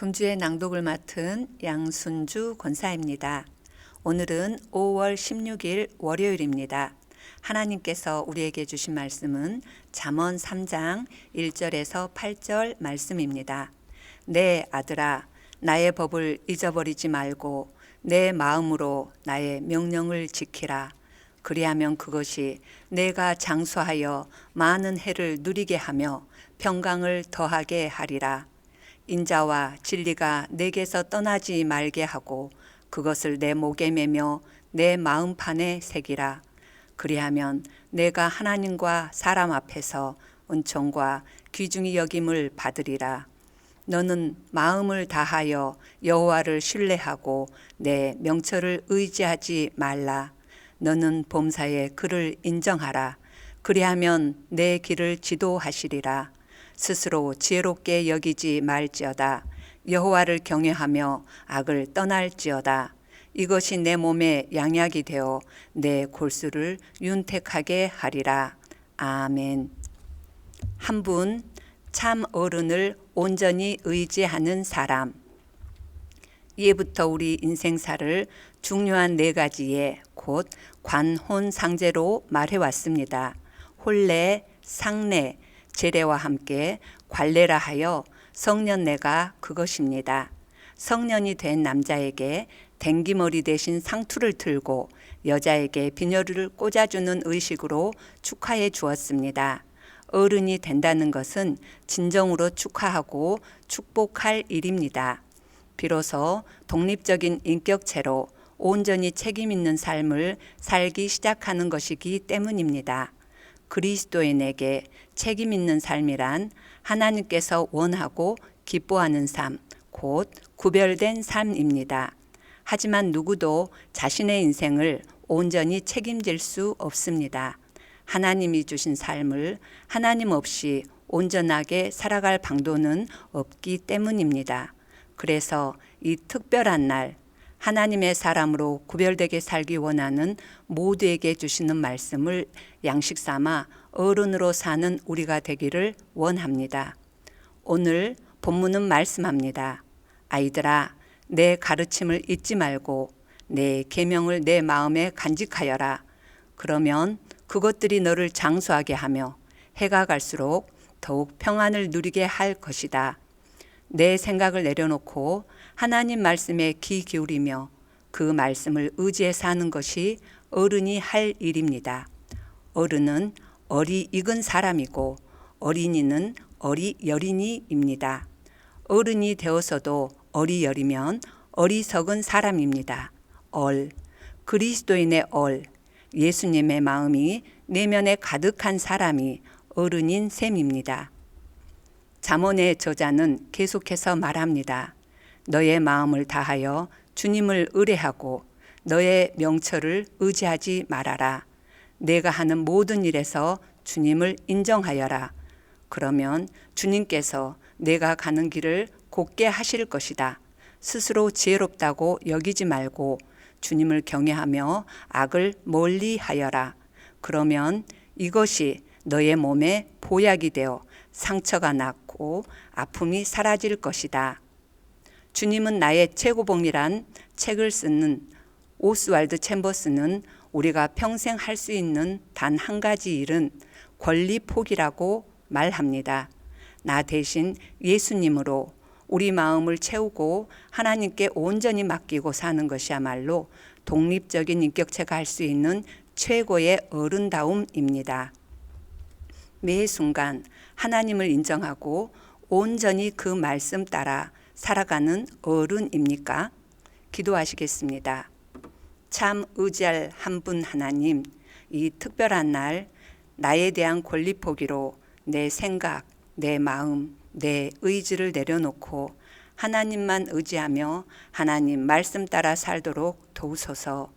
금주의 낭독을 맡은 양순주 권사입니다. 오늘은 5월 16일 월요일입니다. 하나님께서 우리에게 주신 말씀은 잠언 3장 1절에서 8절 말씀입니다. 내 아들아 나의 법을 잊어버리지 말고 내 마음으로 나의 명령을 지키라. 그리하면 그것이 내가 장수하여 많은 해를 누리게 하며 평강을 더하게 하리라. 인자와 진리가 내게서 떠나지 말게 하고 그것을 내 목에 매며 내 마음판에 새기라. 그리하면 내가 하나님과 사람 앞에서 은총과 귀중히 여김을 받으리라. 너는 마음을 다하여 여호와를 신뢰하고 내 명철을 의지하지 말라. 너는 범사에 그를 인정하라. 그리하면 내 길을 지도하시리라. 스스로 지혜롭게 여기지 말지어다. 여호와를 경외하며 악을 떠날지어다. 이것이 내 몸에 양약이 되어 내 골수를 윤택하게 하리라. 아멘. 한 분 참 어른을 온전히 의지하는 사람. 이해부터 우리 인생사를 중요한 네 가지의 곧 관혼상제로 말해왔습니다. 혼례, 상례, 제례와 함께 관례라 하여 성년례가 그것입니다. 성년이 된 남자에게 댕기머리 대신 상투를 틀고 여자에게 비녀를 꽂아주는 의식으로 축하해 주었습니다. 어른이 된다는 것은 진정으로 축하하고 축복할 일입니다. 비로소 독립적인 인격체로 온전히 책임 있는 삶을 살기 시작하는 것이기 때문입니다. 그리스도인에게 책임 있는 삶이란 하나님께서 원하고 기뻐하는 삶, 곧 구별된 삶입니다. 하지만 누구도 자신의 인생을 온전히 책임질 수 없습니다. 하나님이 주신 삶을 하나님 없이 온전하게 살아갈 방도는 없기 때문입니다. 그래서 이 특별한 날, 하나님의 사람으로 구별되게 살기 원하는 모두에게 주시는 말씀을 양식 삼아 어른으로 사는 우리가 되기를 원합니다. 오늘 본문은 말씀합니다. 아이들아, 내 가르침을 잊지 말고 내 계명을 내 마음에 간직하여라. 그러면 그것들이 너를 장수하게 하며 해가 갈수록 더욱 평안을 누리게 할 것이다. 내 생각을 내려놓고 하나님 말씀에 귀 기울이며 그 말씀을 의지해 사는 것이 어른이 할 일입니다. 어른은 어리 익은 사람이고 어린이는 어리 여린이입니다. 어른이 되어서도 어리 여리면 어리석은 사람입니다. 얼, 그리스도인의 얼, 예수님의 마음이 내면에 가득한 사람이 어른인 셈입니다. 잠언의 저자는 계속해서 말합니다. 너의 마음을 다하여 주님을 의뢰하고 너의 명철을 의지하지 말아라. 내가 하는 모든 일에서 주님을 인정하여라. 그러면 주님께서 내가 가는 길을 곧게 하실 것이다. 스스로 지혜롭다고 여기지 말고 주님을 경외하며 악을 멀리 하여라. 그러면 이것이 너의 몸에 보약이 되어 상처가 낫고 아픔이 사라질 것이다. 주님은 나의 최고봉이란 책을 쓰는 오스왈드 챔버스는 우리가 평생 할 수 있는 단 한 가지 일은 권리 포기라고 말합니다. 나 대신 예수님으로 우리 마음을 채우고 하나님께 온전히 맡기고 사는 것이야말로 독립적인 인격체가 할 수 있는 최고의 어른다움입니다. 매 순간 하나님을 인정하고 온전히 그 말씀 따라 살아가는 어른입니까? 기도하시겠습니다. 참 의지할 한 분 하나님, 이 특별한 날 나에 대한 권리 포기로 내 생각, 내 마음, 내 의지를 내려놓고 하나님만 의지하며 하나님 말씀 따라 살도록 도우소서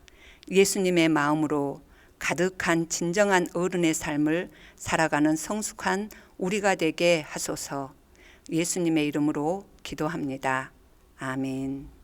예수님의 마음으로 가득한 진정한 어른의 삶을 살아가는 성숙한 우리가 되게 하소서 예수님의 이름으로 기도합니다. 아멘.